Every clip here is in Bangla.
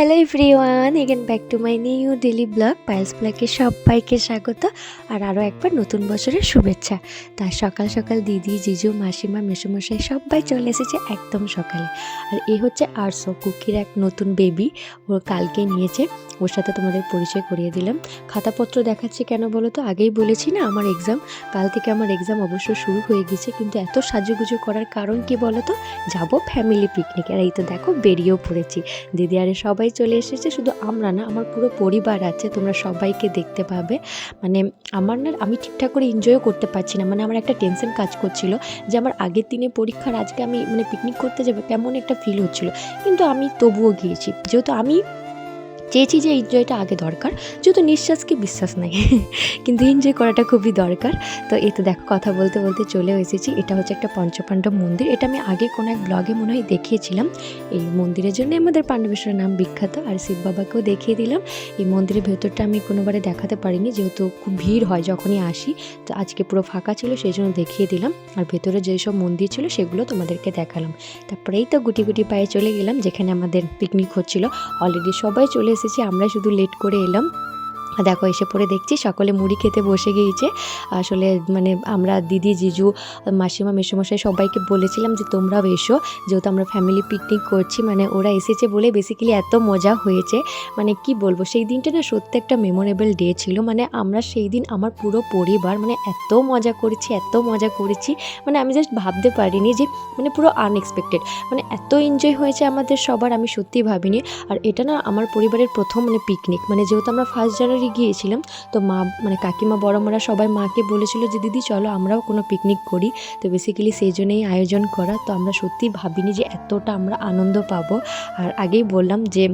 Hello everyone again back to my new daily blog Payel's ব্লগে সবাইকে স্বাগত আর আরও একবার নতুন বছরের শুভেচ্ছা। তার সকাল সকাল দিদি, জিজু, মাসিমা, মেসোমশাই সবাই চলে এসেছে একদম সকালে। আর এ হচ্ছে আরশো কুকির এক নতুন বেবি ও কালকে নিয়েছে। ওর সাথে তোমাদের পরিচয় করিয়ে দিলাম। খাতাপত্র দেখাচ্ছি কেন বলো তো? আগেই বলেছি না আমার এক্সাম কাল থেকে আমার এক্সাম অবশ্য শুরু হয়ে গেছে, কিন্তু এত সাজুগুজু করার কারণ কি বলো তো? যাব ফ্যামিলি পিকনিক আর এই তো দেখো, বেরিয়েও পড়েছি। দিদি আরে সবাই চলে এসেছে, শুধু আমরা না, আমার পুরো পরিবার আছে, তোমরা সবাইকে দেখতে পাবে। মানে আমার না, আমি ঠিকঠাক করে এনজয়ও করতে পারছি না মানে আমার একটা টেনশন কাজ করছিল যে আমার আগের দিনে পরীক্ষার আজকে আমি মানে পিকনিক করতে যাব, কেমন একটা ফিল হচ্ছিল। কিন্তু আমি তবুও গিয়েছি, যেহেতু আমি চেয়েছি যে এনজয়টা আগে দরকার, যেহেতু নিঃশ্বাসকে বিশ্বাস নাই। কিন্তু এনজয় করাটা খুবই দরকার। তো এই তো দেখো, কথা বলতে বলতে চলে এসেছি। এটা হচ্ছে একটা পঞ্চপাণ্ডব মন্দির। এটা আমি আগে কোনো এক ব্লগে মনে হয় দেখিয়েছিলাম। এই মন্দিরের জন্য আমাদের পাণ্ডবেশ্বরের নাম বিখ্যাত। আর শিব বাবাকেও দেখিয়ে দিলাম। এই মন্দিরের ভেতরটা আমি কোনোবারে দেখাতে পারিনি, যেহেতু খুব ভিড় হয় যখনই আসি। তো আজকে পুরো ফাঁকা ছিল সেই জন্য দেখিয়ে দিলাম। আর ভেতরে যেসব মন্দির ছিল, সেগুলো তোমাদেরকে দেখালাম। তারপরেই তো গুটি গুটি পায়ে চলে গেলাম, যেখানে আমাদের পিকনিক হচ্ছিল। অলরেডি সবাই চলে এসেছি আমরা শুধু লেট করে এলাম। দেখো, এসে পরে দেখছি সকলে মুড়ি খেতে বসে গিয়েছে। আসলে মানে আমরা দিদি, জিজু, মাসিমা, মেসোমশাই সবাইকে বলেছিলাম যে তোমরাও এসো। যেহেতু আমরা ফ্যামিলি পিকনিক করছি মানে ওরা এসেছে বলে বেসিক্যালি এত মজা হয়েছে। মানে কি বলব, সেই দিনটা না সত্যি একটা মেমোরেবল ডে ছিল। মানে আমরা সেই দিন আমার পুরো পরিবার মানে এত মজা করেছি, এত মজা করেছি। মানে আমি জাস্ট ভাবতে পারিনি যে মানে পুরো আনএক্সপেক্টেড মানে এত এনজয় হয়েছে আমাদের সবার, আমি সত্যিই ভাবিনি। আর এটা না আমার পরিবারের প্রথম মানে পিকনিক মানে যেহেতু আমরা ফার্স্ট জানুয়ারি গিয়েছিলাম। তো মা মানে কাকিমা, বড়মরা সবাই মাকে বলেছিল যে, দিদি, চলো আমরাও কোনো পিকনিক করি। তো বেসিক্যালি সেই জন্যই আয়োজন করা। তো আমরা সত্যি ভাবিনি যে এতটা আমরা আনন্দ পাবো। আর আগেই বললাম যে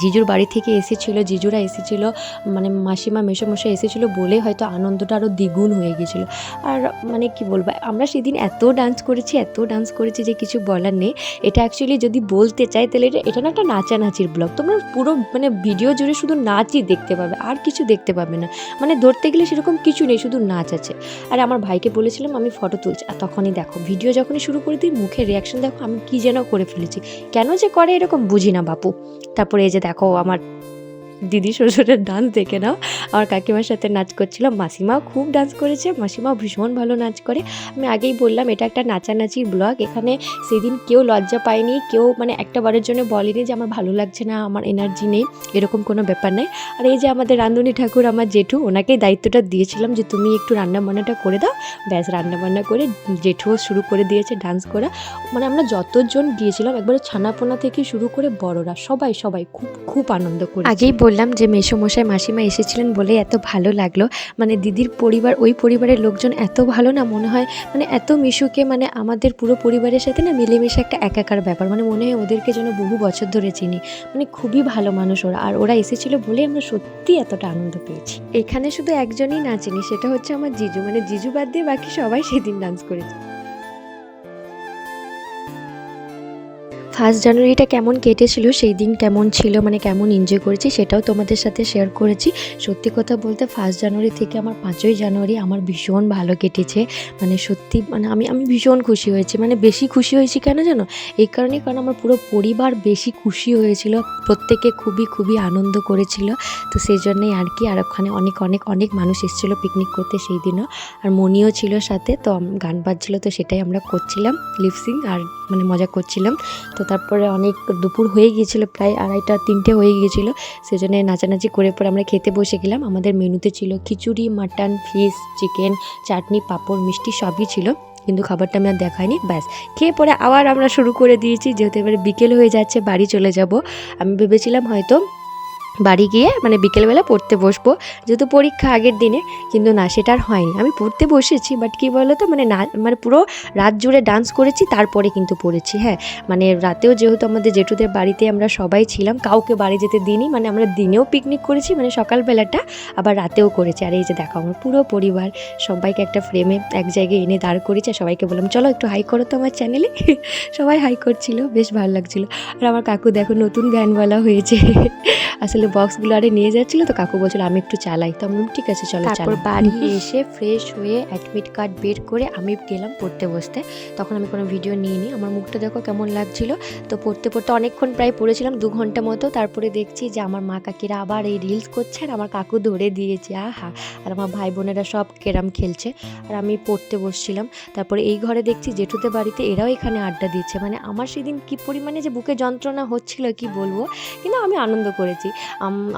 জিজুর বাড়ি থেকে এসেছিল, জিজুরা এসেছিল মানে মাসিমা, মেসোমশাই এসেছিল বলে হয়তো আনন্দটা আরও দ্বিগুণ হয়ে গেছিল। আর মানে কি বলব, আমরা সেদিন এত ডান্স করেছি, এত ডান্স করেছি যে কিছু বলার নেই। এটা অ্যাকচুয়ালি যদি বলতে চাই, তাহলে এটা এটা না একটা নাচানাচির ব্লগ তোমরা পুরো মানে ভিডিও জুড়ে শুধু নাচই দেখতে পাবে, আর কিছু দেখতে পাবে না। মানে ধরতে গেলে সেরকম কিছু নেই, শুধু নাচ আছে। আর আমার ভাইকে বলেছিলাম, আমি ফটো তুলছি। আর তখনই দেখো ভিডিও যখনই শুরু করে দিই, মুখের রিয়াকশন দেখো, আমি কী যেন করে ফেলেছি। কেন যে করে এরকম বুঝি না বাপু। তারপরে এই যে দেখো আমার দিদি শ্বশুরের ডান্স দেখে নাও। আমার কাকিমার সাথে নাচ করছিলাম। মাসিমাও খুব ডান্স করেছে। মাসিমাও ভীষণ ভালো নাচ করে। আমি আগেই বললাম, এটা একটা নাচানাচির ব্লগ। এখানে সেদিন কেউ লজ্জা পায়নি, কেউ মানে একটা বারের জন্য বলেনি যে, আমার ভালো লাগছে না, আমার এনার্জি নেই। এরকম কোনো ব্যাপার নেই। আর এই যে আমাদের রান্ধুনি ঠাকুর, আমার জেঠু, ওনাকেই দায়িত্বটা দিয়েছিলাম যে, তুমি একটু রান্না বান্নাটা করে দাও। ব্যাস রান্না বান্না করে জেঠুও শুরু করে দিয়েছে ডান্স করা। মানে আমরা যতজন গিয়েছিলাম, একবারে ছানাপোনা থেকে শুরু করে বড়রা, সবাই সবাই খুব খুব আনন্দ করে আগেই বললাম যে মেসোমশাই, মাসিমা এসেছিলেন বলে এত ভালো লাগল। মানে দিদির পরিবার, ওই পরিবারের লোকজন এত ভালো না মনে হয় মানে এত মিশুকে মানে আমাদের পুরো পরিবারের সাথে না মিলেমিশে একটা একাকার ব্যাপার। মানে মনে হয় ওদেরকে যেন বহু বছর ধরে চিনি। মানে খুবই ভালো মানুষ ওরা। আর ওরা এসেছিল বলে আমরা সত্যি এতটা আনন্দ পেয়েছি। এখানে শুধু একজনই নাচেনি সেটা হচ্ছে আমার জিজু। মানে জিজু বাদ দিয়ে বাকি সবাই সেদিন ডান্স করেছে। ফার্স্ট জানুয়ারিটা কেমন কেটেছিল, সেই দিন কেমন ছিল মানে কেমন এনজয় করেছি, সেটাও তোমাদের সাথে শেয়ার করেছি। সত্যি কথা বলতে ফার্স্ট জানুয়ারি থেকে আমার পাঁচই জানুয়ারি আমার ভীষণ ভালো কেটেছে। মানে সত্যি মানে আমি আমি ভীষণ খুশি হয়েছি। মানে বেশি খুশি হয়েছি কেন জানো? এই কারণে কারণ আমার পুরো পরিবার বেশি খুশি হয়েছিল, প্রত্যেকে খুবই খুবই আনন্দ করেছিল। তো সেই জন্যই আর কি, আর ওখানে অনেক অনেক অনেক মানুষ এসেছিল পিকনিক করতে সেই দিনও। আর মনিও ছিল সাথে, তো গান বাজছিল, তো সেটাই আমরা করছিলাম লিপসিং আর মানে মজা করছিলাম। তো তারপরে অনেক দুপুর হয়ে গিয়েছিল, প্রায় আড়াইটা, তিনটে হয়ে গিয়েছিল। সেজন্য নাচানাচি করে পরে আমরা খেতে বসে গেলাম। আমাদের মেনুতে ছিল khichuri, mutton, fish, chicken, chutney, papad, মিষ্টি সবই ছিল। কিন্তু খাবারটা আমি আর দেখাইনি, ব্যাস। খেয়ে পরে আবার আমরা শুরু করে দিয়েছি। যেহেতু এবারে বিকেল হয়ে যাচ্ছে, বাড়ি চলে যাব। আমি ভেবেছিলাম হয়তো বাড়ি গিয়ে মানে বিকেলবেলা পড়তে বসবো। যেহেতু পরীক্ষা আগের দিনে কিন্তু না, সেটা আর হয়নি। আমি পড়তে বসেছি বাট কী বলো তো মানে না মানে পুরো রাত জুড়ে ডান্স করেছি, তারপরে কিন্তু পড়েছি হ্যাঁ। মানে রাতেও যেহেতু আমাদের জেঠুদের বাড়িতে আমরা সবাই ছিলাম, কাউকে বাড়ি যেতে দিইনি মানে আমরা দিনেও পিকনিক করেছি মানে সকালবেলাটা আবার রাতেও করেছি। আর এই যে দেখো, আমার পুরো পরিবার, সবাইকে একটা ফ্রেমে এক জায়গায় এনে দাঁড় করেছি আর সবাইকে বললাম, চলো একটু হাই করো তো আমার চ্যানেলে সবাই হাই করছিল, বেশ ভালো লাগছিল। আর আমার কাকু দেখো, নতুন ভ্যানওয়ালা হয়েছে। আসলে আসলে বক্সগুলো আরে নিয়ে যাচ্ছিল তো কাকু বলছিল আমি একটু চালাই তো আমি ঠিক আছে চলো তারপর বাড়ি এসে ফ্রেশ হয়ে অ্যাডমিট কার্ড বের করে আমি গেলাম পড়তে বসতে। তখন আমি কোনো ভিডিও নিইনি। আমার মুখটা দেখো কেমন লাগছিল। তো পড়তে পড়তে অনেকক্ষণ প্রায় পড়েছিলাম দু ঘণ্টা মতো। তারপরে দেখছি যে আমার মা কাকিরা আবার এই রিলস করছে আর আমার কাকু ধরে দিয়েছে। আহা! আর আমার ভাই বোনেরা সব কেরাম খেলছে। আর আমি পড়তে বসছিলাম। তারপরে এই ঘরে দেখছি জেঠুদের বাড়িতে এরাও এখানে আড্ডা দিচ্ছে। মানে আমার সেদিন কি পরিমাণে যে বুকে যন্ত্রণা হচ্ছিল কি বলব? কিন্তু আমি আনন্দ করেছি।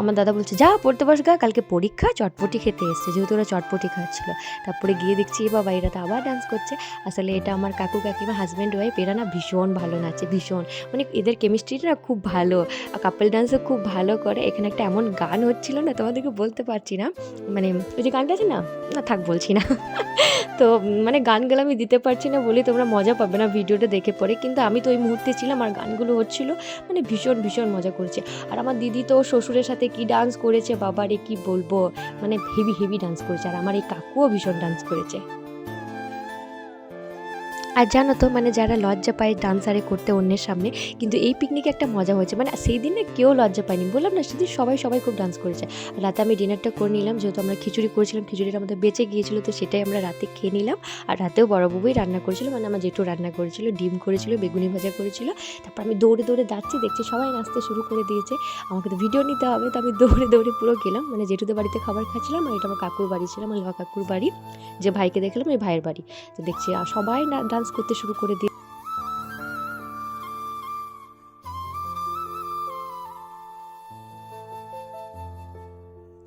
আমার দাদা বলছে, যা, পড়তে বস গা, কালকে পরীক্ষা, চটপটি খেতে এসছে, যেহেতু ওরা চটপটি খাচ্ছিল। তারপরে গিয়ে দেখছি, এ বাবা, এরা তো আবার ডান্স করছে। আসলে এটা আমার কাকু কাকিমা হাজব্যান্ড ওয়াইফ এরা না ভীষণ ভালো নাচে, ভীষণ। মানে এদের কেমিস্ট্রিটা খুব ভালো কাপল ডান্সও খুব ভালো করে। এখানে একটা এমন গান হচ্ছিল না, তোমাদেরকে বলতে পারছি না। মানে ওই যে গানটা আছে না? না, থাক, বলছি না। তো মানে গানগুলো আমি দিতে পারছি না বলে তোমরা মজা পাবে না ভিডিওটা দেখে পরে। কিন্তু আমি তো ওই মুহূর্তে ছিলাম, আর গানগুলো হচ্ছিল মানে ভীষণ ভীষণ মজা করছে। আর আমার দিদি তো শ্বশুরের সাথে কি ডান্স করেছে? বাবারে কি বলব? মানে হেভি হেভি ডান্স করেছে। আর আমার এই কাকুও ভীষণ ডান্স করেছে। আর জানো তো মানে যারা লজ্জা পায় ডান্সারে করতে অন্যের সামনে, কিন্তু এই পিকনিকে একটা মজা হয়েছে। মানে সেই দিনে কেউ লজ্জা পায়নি। বললাম না, সেদিন সবাই সবাই খুব ডান্স করেছে। রাতে আমি ডিনারটা করে নিলাম, যেহেতু আমরা খিচুড়ি করেছিলাম, খিচুড়িটা আমাদের বেঁচে গিয়েছিল, তো সেটাই আমরা রাতে খেয়ে নিলাম। আর রাতেও বড় বাবুই রান্না করেছিল মানে আমার জেঠু রান্না করেছিল, ডিম করেছিল, বেগুনি ভাজা করেছিল। তারপর আমি দৌড়ে দৌড়ে যাচ্ছি, দেখছি সবাই নাচতে শুরু করে দিয়েছে। আমাকে তো ভিডিও নিতে হবে, তো আমি দৌড়ে দৌড়ে পুরো গেলাম। মানে জেঠুদের বাড়িতে খাবার খাচ্ছিলাম, আর এটা আমার কাকুর বাড়ি ছিল, আমার কাকুর বাড়ি, যে ভাইকে দেখলাম, এই ভাইয়ের বাড়ি। তো দেখছি, আর সবাই না ডান্স করতে শুরু করে দিয়ে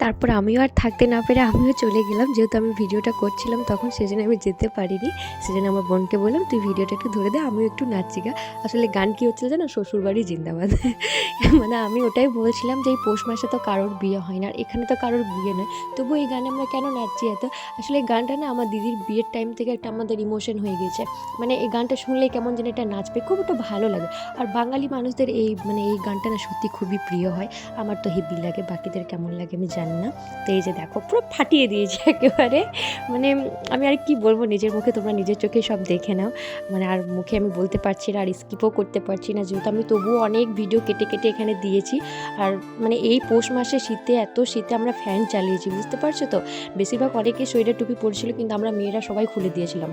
তারপর আমিও আর থাকতে না পেরে আমিও চলে গেলাম। যেহেতু আমি ভিডিওটা করছিলাম তখন সেজন্য আমি যেতে পারিনি। সেজন্য আমার বোনকে বললাম, তুই ভিডিওটা একটু ধরে দে, আমিও একটু নাচছি গা। আসলে গান কী হচ্ছিল জানো? শ্বশুরবাড়ি জিন্দাবাদ। মানে আমি ওটাই বলছিলাম যে এই পৌষ মাসে তো কারোর বিয়ে হয় না, আর এখানে তো কারোর বিয়ে নয়। তবু এই গানে আমরা কেন নাচছি এত? আসলে এই গানটা না আমার দিদির বিয়ের টাইম থেকে একটা আমাদের ইমোশন হয়ে গেছে। মানে এই গানটা শুনলে কেমন যেন এটা নাচবে, খুব একটা ভালো লাগে। আর বাঙালি মানুষদের এই মানে এই গানটা না সত্যি খুবই প্রিয় হয়। আমার তো হেভি লাগে, বাকিদের কেমন লাগে আমি জানি না? তো এই যে দেখো, পুরো ফাটিয়ে দিয়েছি একেবারে। মানে আমি আর কি বলব, নিজের মুখে তোমরা নিজের চোখে সব দেখে নাও। মানে আর মুখে আমি বলতে পারছি না, আর স্কিপও করতে পারছি না। যেহেতু আমি তবুও অনেক ভিডিও কেটে কেটে এখানে দিয়েছি। আর মানে এই পৌষ মাসে শীতে, এত শীতে আমরা ফ্যান চালিয়েছি, বুঝতে পারছ তো? বেশিরভাগ অনেকে সোয়েটার টুপি পরেছিল কিন্তু আমরা মেয়েরা সবাই খুলে দিয়েছিলাম।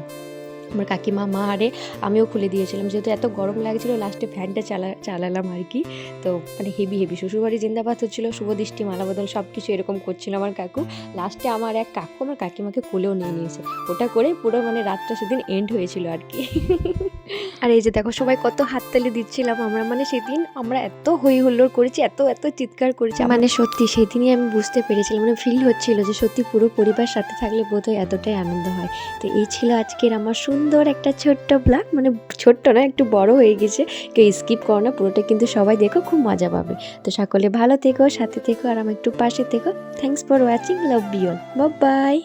আমার কাকিমা, মা, আরে আমিও খুলে দিয়েছিলাম। যেহেতু এত গরম লাগছিল লাস্টে ফ্যানটা চালা, চালালাম আর কি। তো মানে হেভি হেভি শ্বশুরবাড়ি জিন্দাবাদ হচ্ছিল, শুভ দৃষ্টি মালা বদল সব কিছু এরকম করছিল আমার কাকু। লাস্টে আমার এক কাকু আমার কাকিমাকে কোলেও নিয়ে নিয়েছে। ওটা করে পুরো মানে রাতটা সেদিন এন্ড হয়েছিল আর কি। আর এই যে দেখো, সবাই কত হাততালি দিচ্ছিলাম আমরা। মানে সেদিন আমরা এত হই হুল্লোড় করেছি, এত এত চিৎকার করেছি। মানে সত্যি সেদিনই আমি বুঝতে পেরেছিলাম মানে ফিল হচ্ছিল যে সত্যি পুরো পরিবার সাথে থাকলে বোধহয় এতটাই আনন্দ হয়। তো এই ছিল আজকের আমার সুন্দর একটা ছোট্ট ব্লগ মানে ছোট্ট না, একটু বড় হয়ে গেছে। কেউ স্কিপ করো না, পুরোটা কিন্তু সবাই দেখো, খুব মজা পাবে। তো সকলে ভালো থেকো, সাথে থেকো, আর আমার একটু পাশে থেকো। থ্যাংকস ফর ওয়াচিং লাভ বিয়ন বাই